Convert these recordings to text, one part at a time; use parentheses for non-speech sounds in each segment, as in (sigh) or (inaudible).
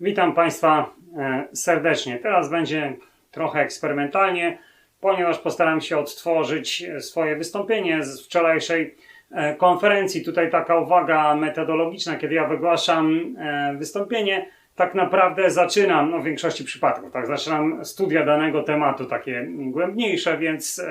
Witam Państwa e, serdecznie. Teraz będzie trochę eksperymentalnie, ponieważ postaram się odtworzyć e, swoje wystąpienie z wczorajszej e, konferencji. Tutaj taka uwaga metodologiczna, kiedy ja wygłaszam wystąpienie, tak naprawdę zaczynam, no w większości przypadków, tak, zaczynam studia danego tematu, takie głębniejsze, więc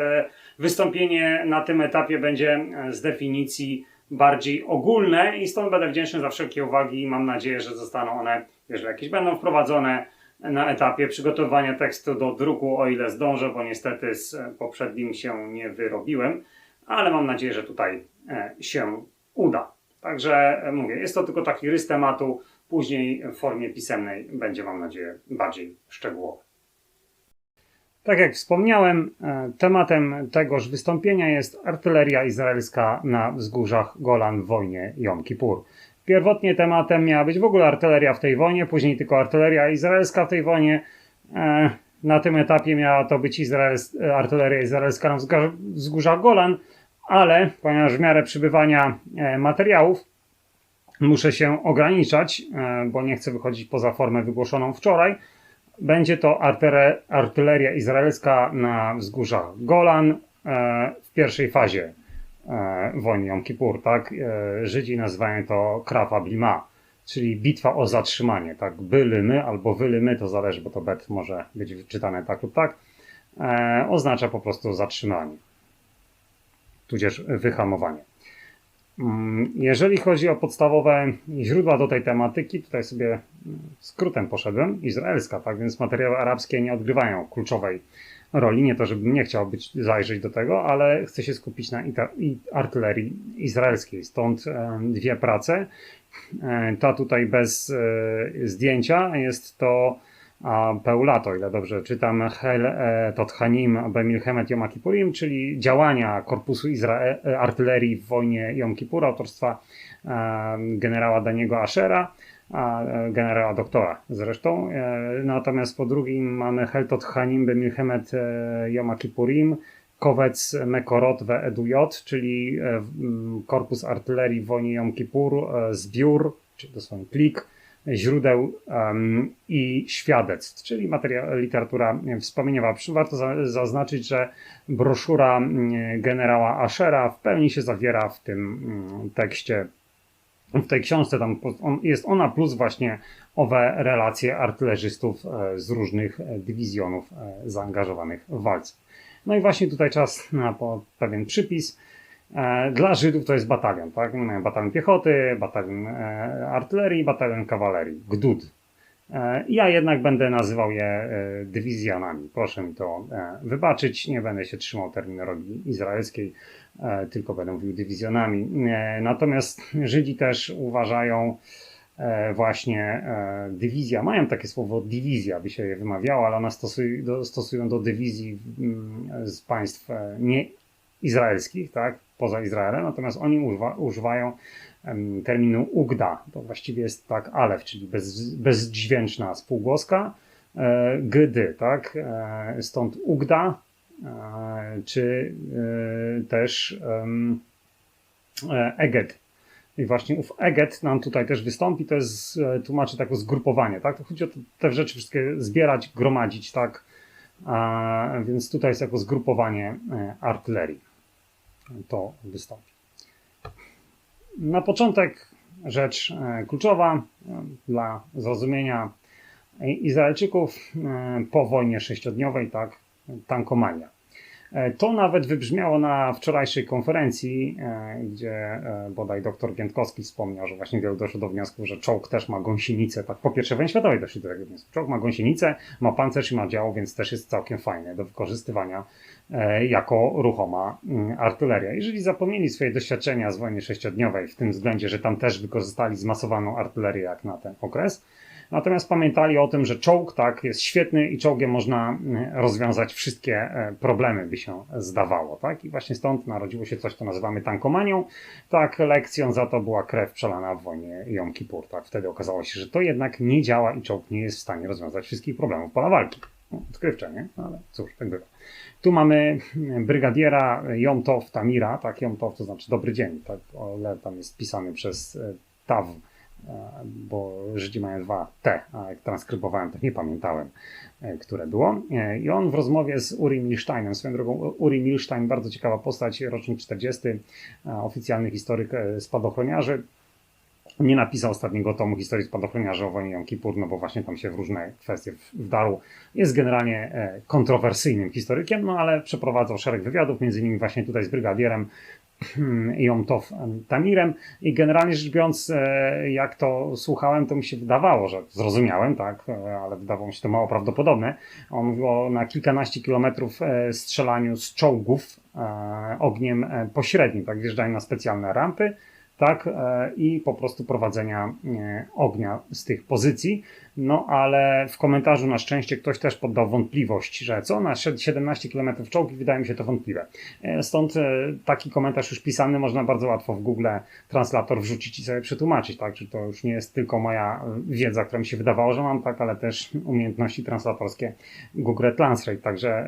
wystąpienie na tym etapie będzie z definicji bardziej ogólne i stąd będę wdzięczny za wszelkie uwagi i mam nadzieję, że zostaną one, jeżeli jakieś będą wprowadzone na etapie przygotowania tekstu do druku, o ile zdążę, bo niestety z poprzednim się nie wyrobiłem, ale mam nadzieję, że tutaj e, się uda. Także e, mówię, jest to tylko taki rys tematu, później w formie pisemnej będzie, mam nadzieję, bardziej szczegółowy. Tak jak wspomniałem, e, tematem tegoż wystąpienia jest artyleria izraelska na wzgórzach Golan w wojnie Jom Kippur. Pierwotnie tematem miała być w ogóle artyleria w tej wojnie, później tylko artyleria izraelska w tej wojnie. E, Na tym etapie miała to być izraels, artyleria izraelska na wzgórza- wzgórzach Golan, ale ponieważ w miarę przybywania e, materiałów muszę się ograniczać, e, bo nie chcę wychodzić poza formę wygłoszoną wczoraj, będzie to artyleria izraelska na wzgórzach Golan w pierwszej fazie wojny Jom Kippur, tak? E, Żydzi nazywają to Krawa Blima, czyli bitwa o zatrzymanie, tak? Byly my albo wyly my, to zależy, bo to bet może być czytane tak lub tak. E, oznacza po prostu zatrzymanie, tudzież wyhamowanie. Mm, Jeżeli chodzi o podstawowe źródła do tej tematyki, tutaj sobie mm, skrótem poszedłem, izraelska, tak więc materiały arabskie nie odgrywają kluczowej roli. Nie to, żebym nie chciał być, zajrzeć do tego, ale chcę się skupić na artylerii izraelskiej. Stąd e, dwie prace. E, ta tutaj bez e, zdjęcia jest to Peulato, ile dobrze czytam, Hel e, Tothanim Bemilchemet Yom Kippurim, czyli działania Korpusu Izrae- e, Artylerii w wojnie Jom Kippur, autorstwa e, generała Daniego Ashera, generała doktora zresztą. Natomiast po drugim mamy Hel Tothanim Bemilchemet Yom Kippurim, Kowec Mekorot we Edujot, czyli Korpus Artylerii w wojnie Jom Kippur, zbiór, czy dosłownie plik, źródeł i świadectw, czyli materia, literatura wspomnieniowa. Warto za, zaznaczyć, że broszura mm, generała Ashera w pełni się zawiera w tym mm, tekście, w tej książce. Tam jest ona plus właśnie owe relacje artylerzystów e, z różnych e, dywizjonów e, zaangażowanych w walce. No i właśnie tutaj czas na pewien przypis. E, Dla Żydów to jest batalion, tak? Batalion piechoty, batalion e, artylerii, batalion kawalerii, gdud. E, Ja jednak będę nazywał je dywizjonami. Proszę mi to wybaczyć. Nie będę się trzymał terminologii izraelskiej, tylko będę mówił dywizjonami. Natomiast Żydzi też uważają właśnie dywizja. Mają takie słowo dywizja, by się je wymawiało, ale one stosuj, do, stosują do dywizji mm, z państw nie izraelskich, tak, poza Izraelem, natomiast oni używa, używają terminu ugda, to właściwie jest tak alef, czyli bez, bezdźwięczna spółgłoska, e, gdy, tak, e, stąd ugda, e, czy e, też e, eget. I właśnie ów eget nam tutaj też wystąpi, to jest, e, tłumaczy tako zgrupowanie, tak, to chodzi o te rzeczy wszystkie zbierać, gromadzić, tak, a, więc tutaj jest jako zgrupowanie artylerii. To wystąpi. Na początek rzecz e, kluczowa e, dla zrozumienia Izraelczyków e, po wojnie sześciodniowej, tak, tankomania. E, To nawet wybrzmiało na wczorajszej konferencji, e, gdzie e, bodaj dr Giętkowski wspomniał, że właśnie doszło do wniosku, że czołg też ma gąsienicę. Tak, po pierwsze wojnie światowej do tego wniosku. Czołg ma gąsienicę, ma pancerz i ma dział, więc też jest całkiem fajny do wykorzystywania jako ruchoma mm, artyleria. Jeżeli zapomnieli swoje doświadczenia z wojny sześciodniowej, w tym względzie, że tam też wykorzystali zmasowaną artylerię jak na ten okres, Natomiast pamiętali o tym, że czołg tak jest świetny i czołgiem można mm, rozwiązać wszystkie e, problemy, by się zdawało. Tak? I właśnie stąd narodziło się coś, co nazywamy tankomanią. Tak, lekcją za to była krew przelana w wojnie Jom Kippur. Tak? Wtedy okazało się, że to jednak nie działa i czołg nie jest w stanie rozwiązać wszystkich problemów pola walki. No, odkrywcze, nie? No, Ale cóż, tak bywa. Tu mamy mm, brygadiera Jom Tov Tamira, tak, Jom Tov to znaczy dobry dzień, tak, ale tam jest pisany przez e, Taw bo Żydzi mają dwa T, a jak transkrybowałem, to nie pamiętałem, e, które było. E, I on w rozmowie z Uri Milsteinem, swoją drogą Uri Milstein, bardzo ciekawa postać, rocznik 40, oficjalny historyk spadochroniarzy, nie napisał ostatniego tomu historii spadochroniarzy o wojnie Jom Kippur, no bo właśnie tam się w różne kwestie wdarł. Jest generalnie kontrowersyjnym historykiem, no ale przeprowadzał szereg wywiadów, między innymi właśnie tutaj z brygadierem Jom Tov Tamirem i generalnie rzecz biorąc, e, jak to słuchałem, to mi się wydawało, że zrozumiałem, tak, e, ale wydawało mi się to mało prawdopodobne. On mówił o na kilkanaście kilometrów e, strzelaniu z czołgów ogniem pośrednim, tak, wjeżdżają na specjalne rampy, tak, i po prostu prowadzenia ognia z tych pozycji. No ale w komentarzu na szczęście ktoś też poddał wątpliwość, że co na 17 km czołgi, wydaje mi się to wątpliwe. E, stąd e, taki komentarz już pisany można bardzo łatwo w Google Translator wrzucić i sobie przetłumaczyć, tak? Czy to już nie jest tylko moja e, wiedza, która mi się wydawało, że mam, tak, ale też umiejętności translatorskie Google Translate. Także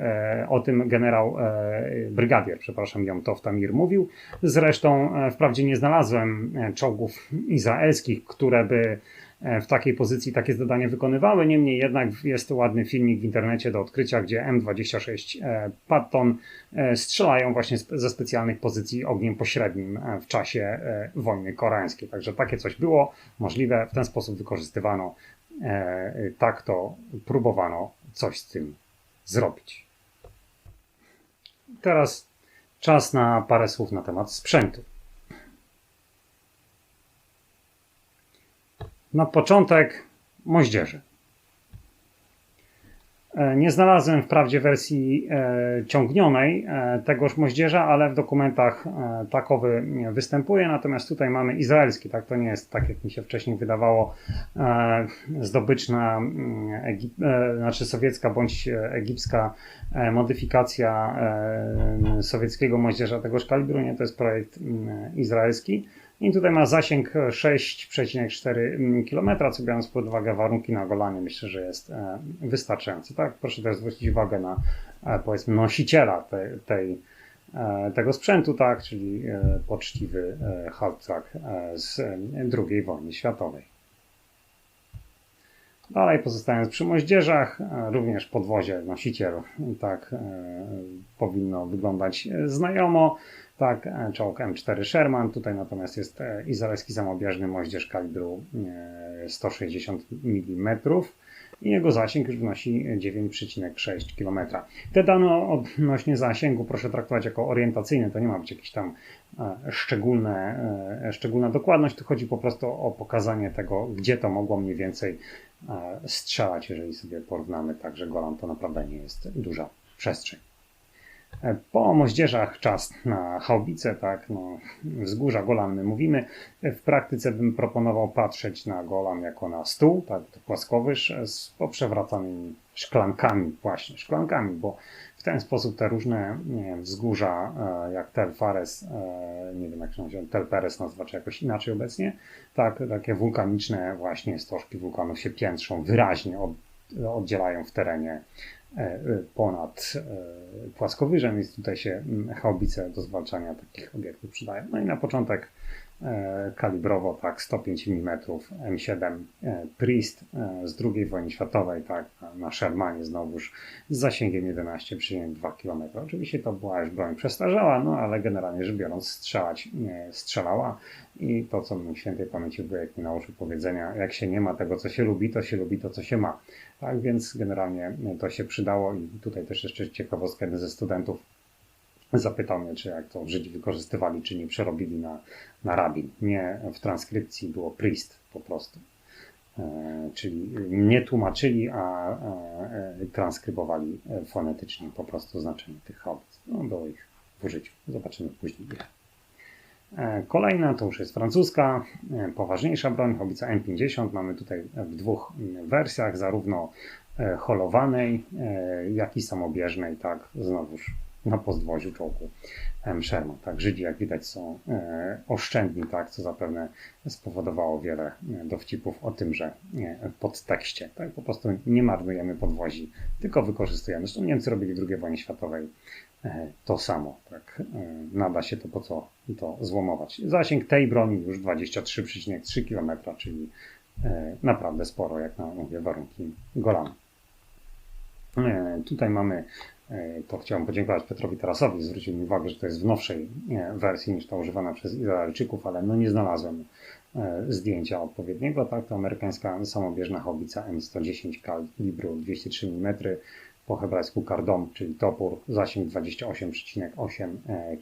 o tym generał brygadier, przepraszam, Jom Tamir mówił. Zresztą wprawdzie nie znalazłem czołgów izraelskich, które by w takiej pozycji takie zadanie wykonywały. Niemniej jednak jest ładny filmik w internecie do odkrycia, gdzie M26 e, Patton e, strzelają właśnie ze specjalnych pozycji ogniem pośrednim w czasie wojny koreańskiej. Także takie coś było możliwe, w ten sposób wykorzystywano, tak to próbowano coś z tym zrobić. Teraz czas na parę słów na temat sprzętu. Na początek moździerze. E, nie znalazłem wprawdzie wersji e, ciągnionej e, tegoż moździerza, ale w dokumentach takowy występuje. Natomiast tutaj mamy izraelski, tak? To nie jest tak, jak mi się wcześniej wydawało, zdobyczna, mm, Egip, znaczy sowiecka bądź egipska modyfikacja sowieckiego moździerza tegoż kalibru. Nie, to jest projekt mm, izraelski. I tutaj ma zasięg 6,4 km, co biorąc pod uwagę warunki na Golanie, myślę, że jest e, wystarczający. Tak? Proszę też zwrócić uwagę na e, powiedzmy nosiciela tej, tej e, tego sprzętu, tak, czyli poczciwy Halbtrack z II wojny światowej. Dalej pozostając przy moździerzach, również podwozie nosiciel tak powinno wyglądać znajomo. Tak, e, czołg M4 Sherman. Tutaj natomiast jest e, izraelski samobieżny moździerz kalibru 160 e, mm i jego zasięg już wynosi 9,6 km. Te dane odnośnie zasięgu proszę traktować jako orientacyjne, to nie ma być jakieś tam szczególne, szczególna dokładność, tu chodzi po prostu o pokazanie tego, gdzie to mogło mniej więcej strzelać, jeżeli sobie porównamy tak, że Golan to naprawdę nie jest duża przestrzeń. Po moździerzach czas na chałbicę, tak, no, wzgórza Golan my mówimy. W praktyce bym proponował patrzeć na Golan jako na stół, tak, płaskowyż z poprzewracanymi szklankami, właśnie szklankami, bo w ten sposób te różne wiem, wzgórza, e, jak Tel Fares, e, nie wiem jak się nazywa, Tel Peres czy jakoś inaczej obecnie, tak, takie wulkaniczne właśnie stożki wulkanów się piętrzą, wyraźnie od, oddzielają w terenie E, e, ponad e, płaskowyżem, więc tutaj się mm, haubice do zwalczania takich obiektów przydają. No i na początek kalibrowo tak 105 mm M7 Priest z II wojny światowej, tak na Shermanie znowuż z zasięgiem 11,2 km. Oczywiście to była już broń przestarzała, no ale generalnie rzecz biorąc strzelać strzelała i to co mi świętej pamięci wujek mi nauczył powiedzenia, jak się nie ma tego co się lubi, to się lubi to co się ma. Tak więc generalnie to się przydało i tutaj też jeszcze ciekawostka, jeden ze studentów zapytał czy jak to Żydzi wykorzystywali, czy nie przerobili na, na rabin. Nie, w transkrypcji było priest po prostu. E, czyli nie tłumaczyli, a e, transkrybowali fonetycznie po prostu znaczenie tych haubic. No, było ich w użyciu. Zobaczymy później. E, kolejna to już jest francuska, poważniejsza broń, Hobica M50. Mamy tutaj w dwóch wersjach, zarówno holowanej, jak i samobieżnej, tak, znowuż na podwoziu czołgu Sherman. Tak, Żydzi, jak widać, są e, oszczędni, tak, co zapewne spowodowało wiele e, dowcipów o tymże e, podtekście. Tak, po prostu nie marnujemy podwozi, tylko wykorzystujemy. Zresztą Niemcy robili w II wojnie światowej to samo. Tak, nada się to po co to złomować. Zasięg tej broni już 23,3 km, czyli naprawdę sporo, jak na mówię, warunki Golanu. Tutaj mamy, to chciałem podziękować Petrowi Tarasowi, zwrócił mi uwagę, że to jest w nowszej e, wersji niż ta używana przez Izraelczyków, ale no nie znalazłem e, zdjęcia odpowiedniego. Tak, to amerykańska samobieżna haubica M110 kalibru 203 mm, po hebrajsku kardom, czyli topór, zasięg 28,8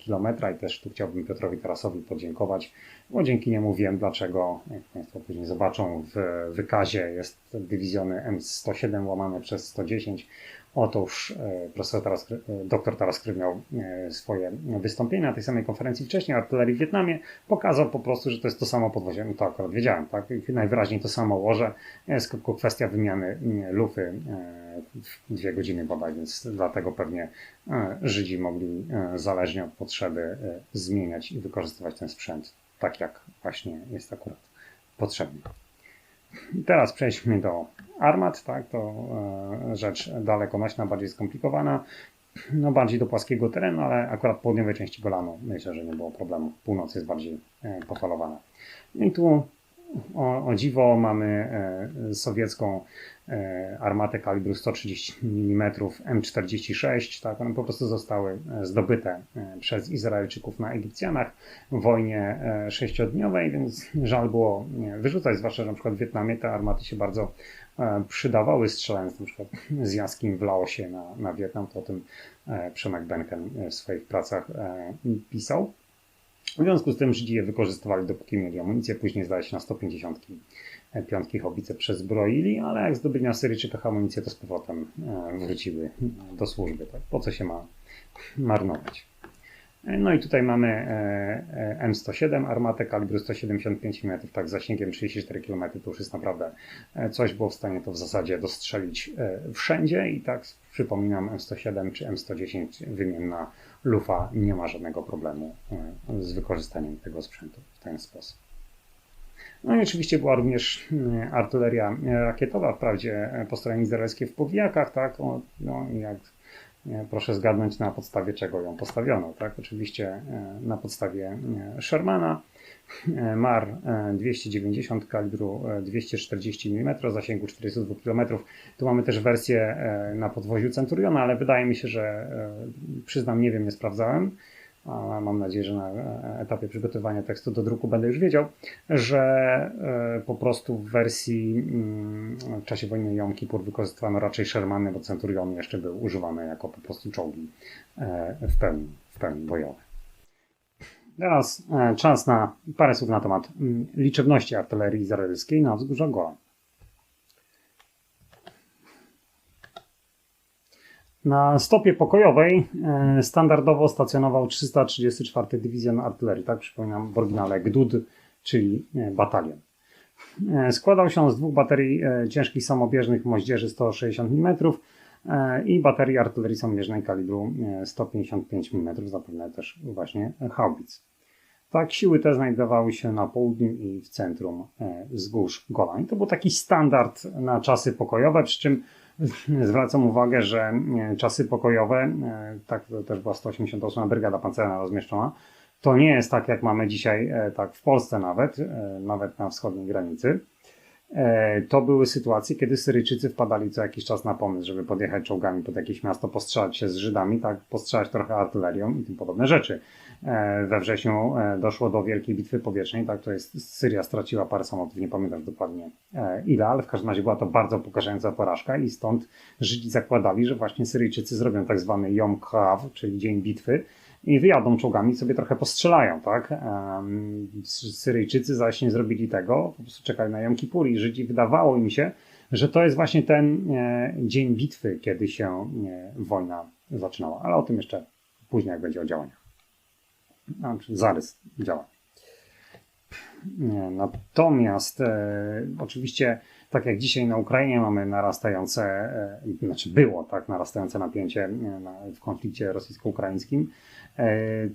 km i też tu chciałbym Piotrowi Tarasowi podziękować, bo dzięki niemu wiem dlaczego, jak Państwo później zobaczą w wykazie jest dywizjony M107 łamane przez 110. Otóż e, profesor Taras, e, dr Taras Kryw miał e, swoje wystąpienie na tej samej konferencji wcześniej, artylerii w Wietnamie, pokazał po prostu, że to jest to samo podwozie, no to akurat wiedziałem, tak, najwyraźniej to samo łoże, tylko kwestia wymiany lufy w dwie godziny bodaj, więc dlatego pewnie Żydzi mogli zależnie od potrzeby zmieniać i wykorzystywać ten sprzęt tak, jak właśnie jest akurat potrzebny. Teraz przejdźmy do armat, tak, to e, rzecz daleko nośna, bardziej skomplikowana, no bardziej do płaskiego terenu, ale akurat południowej części Golanu myślę, że nie było problemu. Północ jest bardziej e, pofalowana. I tu o, o dziwo mamy e, sowiecką e, armatę kalibru 130 mm M46, tak, one po prostu zostały e, zdobyte przez Izraelczyków na Egipcjanach w wojnie sześciodniowej, więc żal było wyrzucać, zwłaszcza, że na przykład w Wietnamie te armaty się bardzo przydawały strzelając na przykład z Jaskim w Laosie na, na Wietnam, to o tym Przemek Benken w swoich pracach pisał. W związku z tym Żydzi je wykorzystywali dopóki mieli amunicję, później zdaje się na 150 piątki hobice przezbroili, ale jak zdobyli na Syryjczykach amunicję, to z powrotem e, wróciły do służby. Tak? Po co się ma marnować? No i tutaj mamy e, e, M107, armatę kalibru 175 mm, tak z zasięgiem 34 km, to już jest naprawdę coś, było w stanie to w zasadzie dostrzelić wszędzie i tak przypominam M107 czy M110 wymienna lufa nie ma żadnego problemu e, z wykorzystaniem tego sprzętu w ten sposób. No i oczywiście była również mm, artyleria rakietowa, wprawdzie e, po stronie izraelskiej w powijakach, tak, no jak e, proszę zgadnąć na podstawie czego ją postawiono, tak, oczywiście e, na podstawie e, Shermana, e, MAR e, 290 kalibru e, 240 mm, zasięgu 42 km. Tu mamy też wersję na podwoziu Centuriona, ale wydaje mi się, że przyznam, nie wiem, nie sprawdzałem, ale mam nadzieję, że na e, etapie przygotowania tekstu do druku będę już wiedział, że e, po prostu w wersji mm, w czasie wojny Jom Kippur wykorzystywano raczej Shermany, bo Centuriony jeszcze były używane jako po prostu czołgi e, w pełni, w pełni bojowe. Teraz e, czas na parę słów na temat mm, liczebności artylerii izraelskiej na wzgórza Golan. Na stopie pokojowej e, standardowo stacjonował 334 Dywizjon Artylerii, tak przypominam w oryginale GDUD, czyli e, batalion. E, Składał się z dwóch baterii ciężkich samobieżnych moździerzy 160 mm i baterii artylerii samobieżnej kalibru e, 155 mm, zapewne też właśnie haubic. Tak, siły te znajdowały się na południu i w centrum wzgórz Golan. To był taki standard na czasy pokojowe, przy czym zwracam uwagę, że e, czasy pokojowe, e, tak to też była 188 Brygada Pancerna rozmieszczona, to nie jest tak jak mamy dzisiaj, e, tak w Polsce nawet, nawet na wschodniej granicy. To były sytuacje, kiedy Syryjczycy wpadali co jakiś czas na pomysł, żeby podjechać czołgami pod jakieś miasto, postrzelać się z Żydami, tak, postrzelać trochę artylerią i tym podobne rzeczy. E, We wrześniu e, doszło do wielkiej bitwy powietrznej, tak, to jest Syria straciła parę samolotów, nie pamiętam dokładnie e, ile, ale w każdym razie była to bardzo pokażająca porażka i stąd Żydzi zakładali, że właśnie Syryjczycy zrobią tak zwany Yom Krav, czyli dzień bitwy, i wyjadą czołgami sobie trochę postrzelają, tak? Syryjczycy zaś nie zrobili tego, po prostu czekali na Jom Kippur i Żydzi wydawało im się, że to jest właśnie ten dzień bitwy, kiedy się wojna zaczynała. Ale o tym jeszcze później, jak będzie o działaniach. Znaczy, zarys działań. Nie, Natomiast e, oczywiście tak jak dzisiaj na Ukrainie mamy narastające, e, znaczy było tak narastające napięcie e, w konflikcie rosyjsko-ukraińskim, e,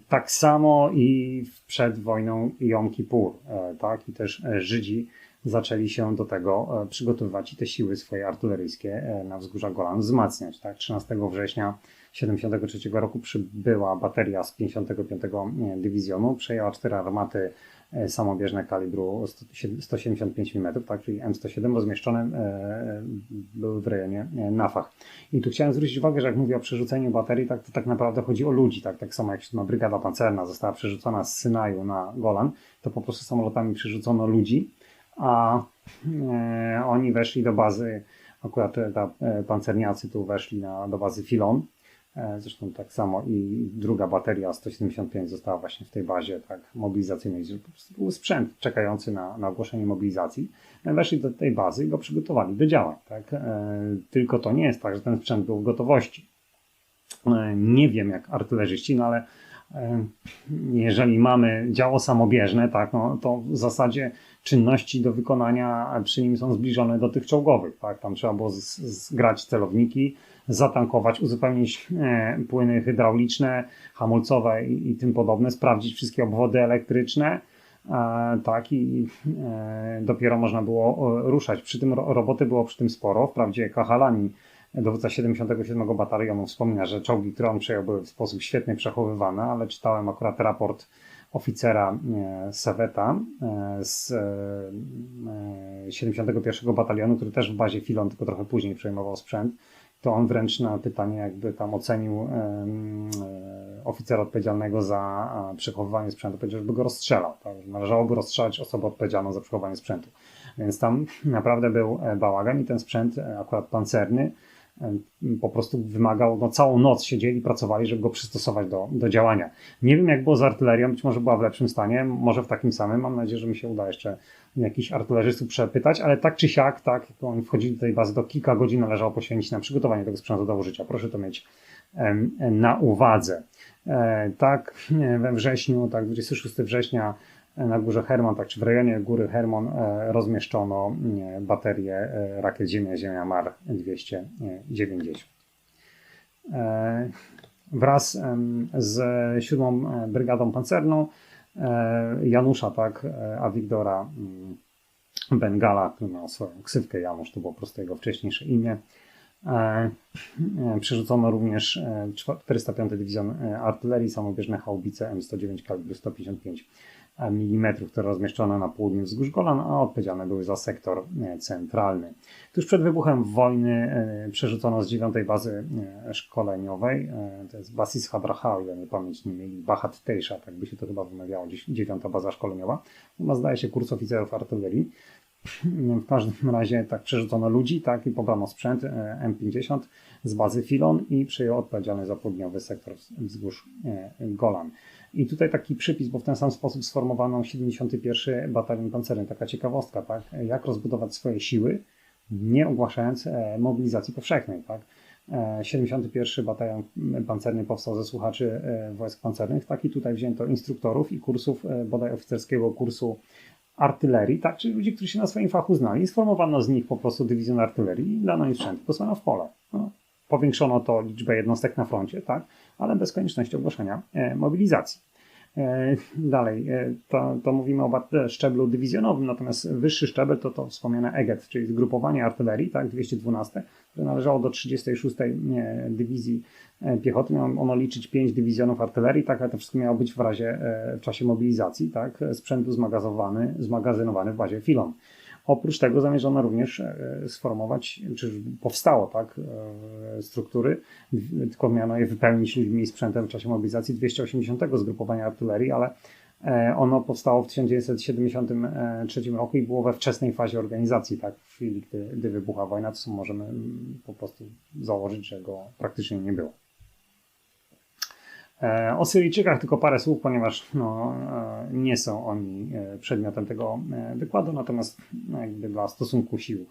tak samo i przed wojną Jom Kippur, e, tak, i też Żydzi zaczęli się do tego przygotowywać i te siły swoje artyleryjskie na wzgórza Golan wzmacniać. Tak? 13 września 1973 roku przybyła bateria z 55 nie, Dywizjonu, przejęła cztery armaty e, samobieżne kalibru 100 175 mm, tak, czyli M107 rozmieszczone e, były w rejonie e, Nafach. I tu chciałem zwrócić uwagę, że jak mówię o przerzuceniu baterii, tak, to tak naprawdę chodzi o ludzi. Tak, tak samo jak siódma brygada pancerna została przerzucona z Synaju na Golan, to po prostu samolotami przerzucono ludzi, a e, oni weszli do bazy, akurat ta, e, pancerniacy tu weszli na, do bazy Filon. E, Zresztą tak samo i druga bateria 175 została właśnie w tej bazie tak mobilizacyjnej, był sprzęt czekający na, na ogłoszenie mobilizacji. E, Weszli do tej bazy i go przygotowali do działań. Tak? E, Tylko to nie jest tak, że ten sprzęt był w gotowości. E, Nie wiem jak artylerzyści, no ale jeżeli mamy działo samobieżne, tak, no, to w zasadzie czynności do wykonania przy nim są zbliżone do tych czołgowych. Tak? Tam trzeba było zgrać celowniki, zatankować, uzupełnić e, płyny hydrauliczne, hamulcowe i, i tym podobne, sprawdzić wszystkie obwody elektryczne. Tak, i e, dopiero można było ruszać. Przy tym ro, roboty było przy tym sporo. Wprawdzie Kahalani, dowódca 77 Batalionu, wspomina, że czołgi, które on przejął, były w sposób świetny przechowywane, ale czytałem akurat raport oficera e, Seweta z e, 71 Batalionu, który też w bazie Filon, tylko trochę później przejmował sprzęt, to on wręcz na pytanie, jakby tam ocenił e, oficera odpowiedzialnego za przechowywanie sprzętu, powiedział, żeby go rozstrzelał. Tak? Należałoby rozstrzelać osobę odpowiedzialną za przechowywanie sprzętu. Więc tam naprawdę był e, bałagan i ten sprzęt, e, akurat pancerny, po prostu wymagał, no całą noc siedzieli, pracowali, żeby go przystosować do, do działania. Nie wiem jak było z artylerią, być może była w lepszym stanie, może w takim samym, mam nadzieję, że mi się uda jeszcze jakichś artylerzystów przepytać, ale tak czy siak, tak, jak oni wchodzili do tej bazy, to kilka godzin należało poświęcić na przygotowanie tego sprzętu do użycia. Proszę to mieć na uwadze. E, tak, we wrześniu, tak, 26 września e, na górze Hermon, tak, czy w rejonie góry Hermon e, rozmieszczono e, baterię e, rakiet Ziemia-Ziemia MAR 290. E, wraz z siódmą brygadą pancerną Janusza, tak, e, a Wiktora mm, Bengala, który miał swoją ksywkę Janusz, to było po prostu jego wcześniejsze imię. E, e, Przerzucono również e, czwa- 405 Dywizjon e, Artylerii, samobieżne haubice M109 kalibru 155 mm, które rozmieszczono na południu wzgórz Golan, a odpowiedzialne były za sektor e, centralny. Tuż przed wybuchem wojny e, przerzucono z dziewiątej bazy e, szkoleniowej, to jest Basis Hadracha, o ile nie pamięć nie mieli, Bahat Teisha, tak by się to chyba wymawiało, dziewiąta baza szkoleniowa. Ma zdaje się kurs oficerów artylerii. W każdym razie tak przerzucono ludzi, tak i pobrano sprzęt e, M50 z bazy Filon i przejął odpowiedzialny za południowy sektor wz- wzgórz Golan. I tutaj taki przypis, bo w ten sam sposób sformowano 71 Batalion Pancerny. Taka ciekawostka, tak? Jak rozbudować swoje siły, nie ogłaszając e, mobilizacji powszechnej, tak? E, 71 Batalion Pancerny powstał ze słuchaczy e, wojsk pancernych, tak i tutaj wzięto instruktorów i kursów, e, bodaj oficerskiego kursu artylerii, tak, czyli ludzi, którzy się na swoim fachu znali. Sformowano z nich po prostu dywizjon artylerii i dano im sprzęt, posłano w pole. No, powiększono to liczbę jednostek na froncie, tak, ale bez konieczności ogłoszenia e, mobilizacji. E, dalej, e, to, to mówimy o szczeblu dywizjonowym, natomiast wyższy szczebel to to wspomniane EGET, czyli zgrupowanie artylerii, tak, 212, które należało do 36 nie, Dywizji Piechoty. Miało ono liczyć 5 dywizjonów artylerii, tak, ale to wszystko miało być w razie, w czasie mobilizacji, tak, sprzętu zmagazowany, zmagazynowany w bazie Filon. Oprócz tego zamierzono również e, sformować, czy powstało tak, e, struktury, tylko miano je wypełnić ludźmi i sprzętem w czasie mobilizacji 280 zgrupowania artylerii, ale e, ono powstało w 1973 roku i było we wczesnej fazie organizacji, tak, w chwili, gdy, gdy wybuchła wojna, to możemy mm, po prostu założyć, że go praktycznie nie było. E, O Syryjczykach tylko parę słów, ponieważ no, e, nie są oni e, przedmiotem tego wykładu, natomiast no, jakby dla stosunku sił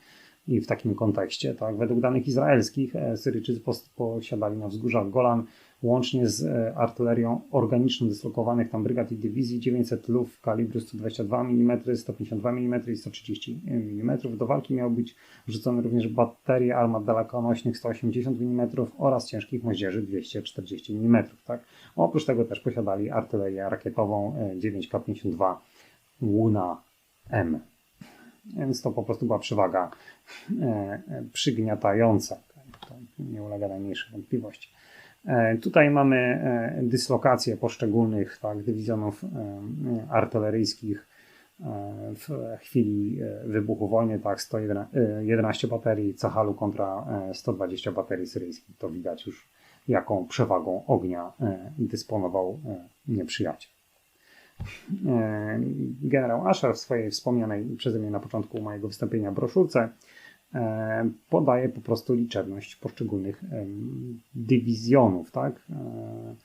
i w takim kontekście. Tak? Według danych izraelskich Syryjczycy pos- posiadali na wzgórzach Golan łącznie z e, artylerią organiczną dyslokowanych tam brygad i dywizji 900 luf kalibru 122 mm, 152 mm i 130 mm. Do walki miały być wrzucone również baterie armat dalekonośnych 180 mm oraz ciężkich moździerzy 240 mm. Tak? Oprócz tego też posiadali artylerię rakietową e, 9K52 Łuna M. Więc to po prostu była przewaga e, e, przygniatająca. To nie ulega najmniejszej wątpliwości. E, Tutaj mamy e, dyslokację poszczególnych tak, dywizjonów e, artyleryjskich w chwili wybuchu wojny, tak, 111 baterii Cahalu kontra e, 120 baterii syryjskich. To widać już, jaką przewagą ognia dysponował nieprzyjaciel. Generał Asher w swojej wspomnianej przeze mnie na początku mojego wystąpienia broszurce podaje po prostu liczebność poszczególnych dywizjonów, tak? E,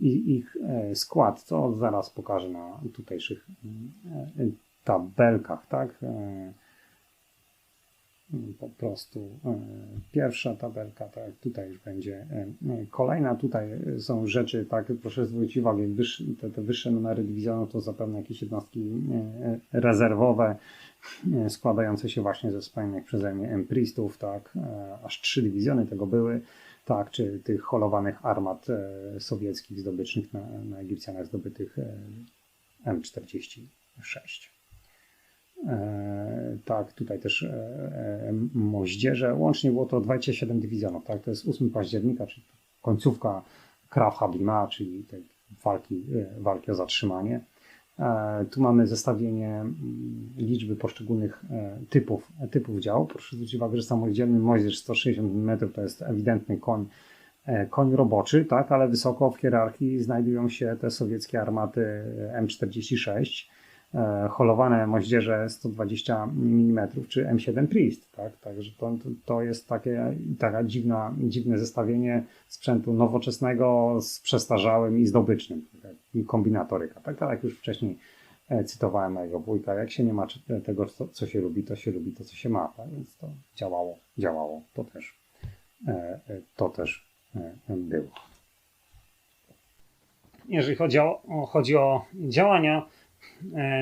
I ich e, skład, co zaraz pokażę na tutejszych e, tabelkach, tak? E, Po prostu e, pierwsza tabelka, tak, tutaj już będzie e, e, kolejna. Tutaj są rzeczy, tak, proszę zwrócić uwagę, te, te wyższe numery dywizjonów to zapewne jakieś jednostki e, e, rezerwowe, e, składające się właśnie ze wspomnianych przeze mnie empristów, tak, e, aż trzy dywizjony tego były, tak, czy tych holowanych armat e, sowieckich zdobycznych na, na Egipcjanach zdobytych e, M46. E, tak, tutaj też moździerze. Łącznie było to 27 dywizjonów. Tak? To jest 8 października, czyli końcówka Krav Hablima, czyli tej walki, walki o zatrzymanie. E, Tu mamy zestawienie mm, liczby poszczególnych e, typów, typów działu. Proszę zwrócić uwagę, że samodzielny moździerz 160 mm to jest ewidentny koń, e, koń roboczy, tak? ale wysoko w hierarchii znajdują się te sowieckie armaty M46 e, holowane moździerze 120 mm czy M7 Priest. Tak? Także to, to, jest takie, taka dziwna, dziwne zestawienie sprzętu nowoczesnego z przestarzałym i zdobycznym. Tak? Kombinatoryka. Tak, tak jak już wcześniej e, cytowałem mojego wujka, jak się nie ma czy- tego, co, co się lubi, to się lubi to, co się ma. Tak? Więc to działało, działało. To też, e, e, to też e, było. Jeżeli chodzi o, chodzi o działania, E,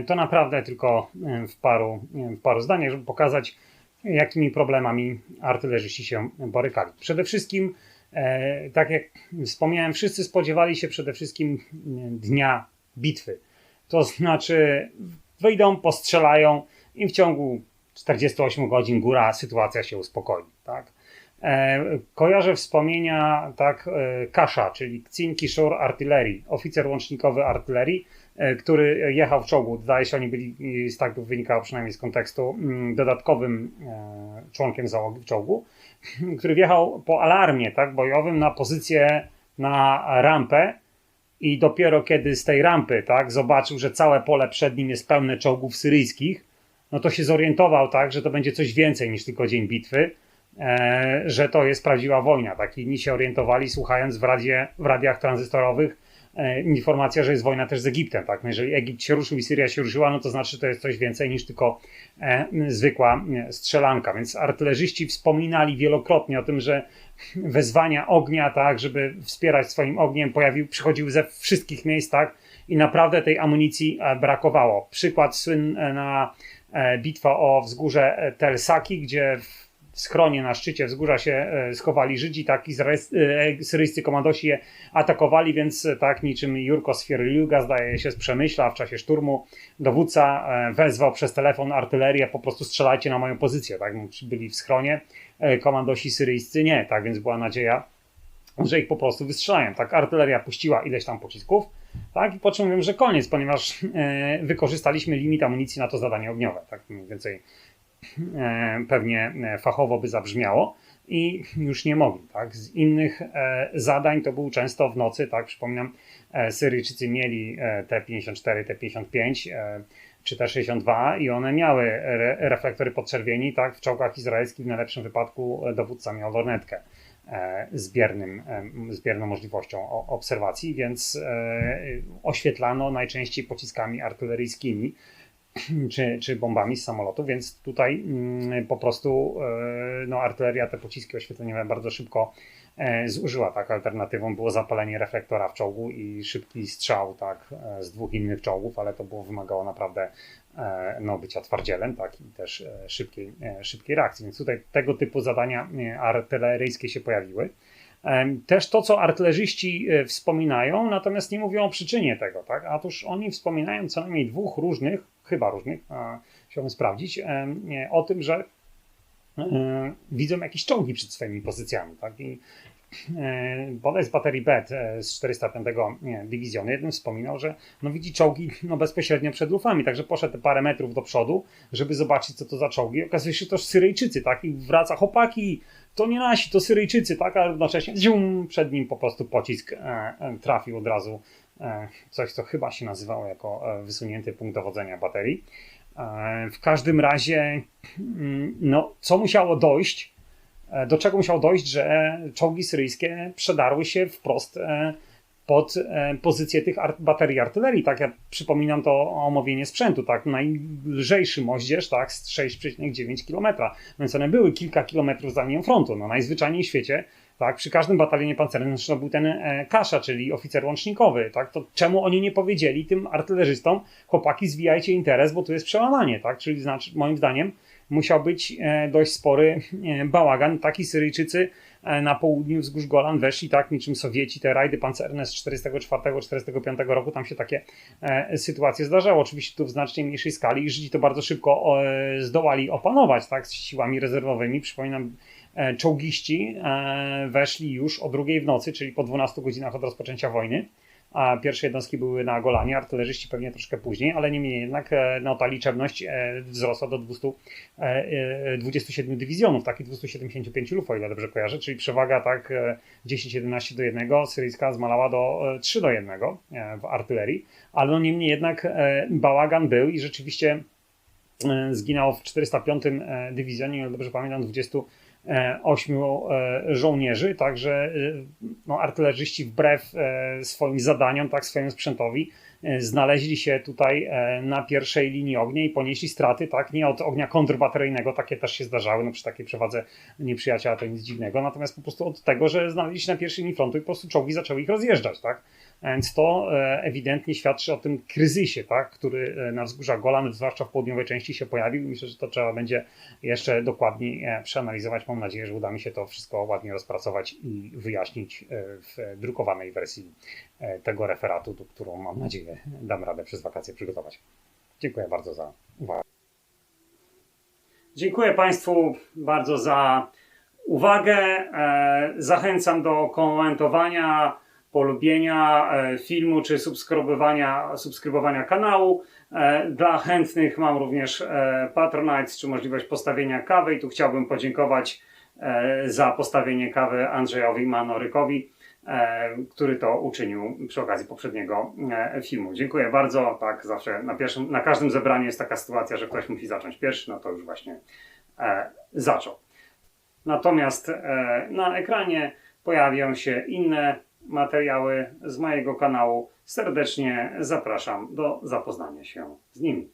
to naprawdę tylko e, w paru, e, w paru zdaniach, żeby pokazać, jakimi problemami artylerzyści się borykali. Przede wszystkim, e, tak jak wspomniałem, wszyscy spodziewali się przede wszystkim e, dnia bitwy. To znaczy, wyjdą, postrzelają i w ciągu 48 godzin góra sytuacja się uspokoi. Tak? E, kojarzę wspomnienia tak, e, Kasza, czyli Kcin Kishore Artylerii, oficer łącznikowy artylerii, e, który jechał w czołgu. Zdaje się, oni byli, z tak wynikało przynajmniej z kontekstu, mm, dodatkowym e, członkiem załogi w czołgu, (laughs) który wjechał po alarmie tak, bojowym na pozycję na rampę i dopiero kiedy z tej rampy tak, zobaczył, że całe pole przed nim jest pełne czołgów syryjskich, no to się zorientował tak, że to będzie coś więcej niż tylko dzień bitwy, e, że to jest prawdziwa wojna. Tak inni się orientowali słuchając w, radzie, w radiach tranzystorowych e, informacja, że jest wojna też z Egiptem. Tak? No jeżeli Egipt się ruszył i Syria się ruszyła, no to znaczy, że to jest coś więcej niż tylko e, zwykła e, strzelanka. Więc artylerzyści wspominali wielokrotnie o tym, że wezwania ognia, tak, żeby wspierać swoim ogniem, pojawił, przychodziły ze wszystkich miejsc, tak, i naprawdę tej amunicji e, brakowało. Przykład słynny na e, bitwa o wzgórze e, Tel Saki, gdzie w w schronie na szczycie wzgórza się e, schowali Żydzi, tak e, syryjscy komandosi je atakowali, więc e, tak niczym Jurko Sfierliuga zdaje się z Przemyśla w czasie szturmu dowódca wezwał przez telefon artylerię, po prostu strzelajcie na moją pozycję, tak, byli w schronie, komandosi syryjscy nie, tak, więc była nadzieja, że ich po prostu wystrzelają. Tak, artyleria puściła ileś tam pocisków, tak, i po czym mówią, że koniec, ponieważ wykorzystaliśmy limit amunicji na to zadanie ogniowe, tak, mniej więcej pewnie e, fachowo by zabrzmiało i już nie mogli. Tak? Z innych e, zadań to był często w nocy, tak? Przypominam, e, Syryjczycy mieli e, T-54, T-55 e, czy T-62 i one miały re, reflektory podczerwieni, tak? W czołgach izraelskich w najlepszym wypadku e, dowódca miał lornetkę e, z, biernym, e, z bierną możliwością obserwacji, więc e, oświetlano najczęściej pociskami artyleryjskimi (clears throat) czy, czy bombami z samolotu, więc tutaj mm, po prostu e, no, artyleria te pociski oświetleniowe bardzo szybko e, zużyła. Tak, alternatywą było zapalenie reflektora w czołgu i szybki strzał tak, e, z dwóch innych czołgów, ale to było wymagało naprawdę no, bycia twardzielem tak, i też szybkiej, szybkiej reakcji. Więc tutaj tego typu zadania artyleryjskie się pojawiły. Też to, co artylerzyści wspominają, natomiast nie mówią o przyczynie tego, tak? Otóż oni wspominają co najmniej dwóch różnych, chyba różnych, chciałbym sprawdzić, o tym, że widzą jakieś czołgi przed swoimi pozycjami, tak? I e, bodaj z baterii BET z 405 nie, dywizjonu jeden wspominał, że no widzi czołgi no, bezpośrednio przed lufami, także poszedł parę metrów do przodu, żeby zobaczyć, co to za czołgi. Okazuje się, to Syryjczycy, tak? I wraca, chłopaki, to nie nasi, to Syryjczycy, tak? A równocześnie zium, przed nim po prostu pocisk e, e, trafił od razu coś, co chyba się nazywało jako e, wysunięty punkt dowodzenia baterii. E, w każdym razie, mm, no, co musiało dojść, e, do czego musiało dojść, że czołgi syryjskie przedarły się wprost e, pod e, pozycję tych ar- baterii artylerii. Tak, ja przypominam to omówienie sprzętu, tak, najlżejszy moździerz, tak, z 6,9 km, więc one były kilka kilometrów za linią frontu. No, najzwyczajniej w świecie, tak, przy każdym batalionie pancernym zresztą był ten e, Kasza, czyli oficer łącznikowy, tak, to czemu oni nie powiedzieli tym artylerzystom, chłopaki, zwijajcie interes, bo tu jest przełamanie, tak, czyli znaczy, moim zdaniem musiał być e, dość spory e, bałagan. Taki Syryjczycy e, na południu wzgórz Golan weszli tak niczym Sowieci, te rajdy pancerne z 44-45 roku, tam się takie e, sytuacje zdarzały. Oczywiście tu w znacznie mniejszej skali i Żydzi to bardzo szybko e, zdołali opanować tak, z siłami rezerwowymi. Przypominam, czołgiści e, weszli już o drugiej w nocy, czyli po 12 godzinach od rozpoczęcia wojny. A pierwsze jednostki były na Golanie, artylerzyści pewnie troszkę później, ale niemniej jednak e, no, ta liczebność e, wzrosła do 200, e, e, 27 dywizjonów, tak i 275 luf, o ile dobrze kojarzę, czyli przewaga tak e, 10-11 do 1, syryjska zmalała do e, 3 do 1 e, w artylerii, ale no niemniej jednak e, bałagan był i rzeczywiście e, zginęło w 405 e, dywizjonie, dobrze pamiętam, 28 e, żołnierzy, także e, no, artylerzyści wbrew e, swoim zadaniom, tak swojemu sprzętowi, e, znaleźli się tutaj e, na pierwszej linii ognia i ponieśli straty, tak, nie od ognia kontrbateryjnego, takie też się zdarzały, no przy takiej przewadze nieprzyjaciela to nic dziwnego, natomiast po prostu od tego, że znaleźli się na pierwszej linii frontu i po prostu czołgi zaczęły ich rozjeżdżać, tak. Więc to e, ewidentnie świadczy o tym kryzysie, tak, który e, na wzgórzach Golan, zwłaszcza w południowej części się pojawił. Myślę, że to trzeba będzie jeszcze dokładniej e, przeanalizować. Mam nadzieję, że uda mi się to wszystko ładnie rozpracować i wyjaśnić w drukowanej wersji tego referatu, do którą mam nadzieję dam radę przez wakacje przygotować. Dziękuję bardzo za uwagę. Dziękuję Państwu bardzo za uwagę. Zachęcam do komentowania, polubienia e, filmu czy subskrybowania, subskrybowania kanału. E, Dla chętnych mam również e, Patronite czy możliwość postawienia kawy i tu chciałbym podziękować za postawienie kawy Andrzejowi Manorykowi, który to uczynił przy okazji poprzedniego filmu. Dziękuję bardzo. Tak, zawsze na, pierwszym, na każdym zebraniu jest taka sytuacja, że ktoś musi zacząć pierwszy, no to już właśnie zaczął. Natomiast na ekranie pojawią się inne materiały z mojego kanału. Serdecznie zapraszam do zapoznania się z nimi.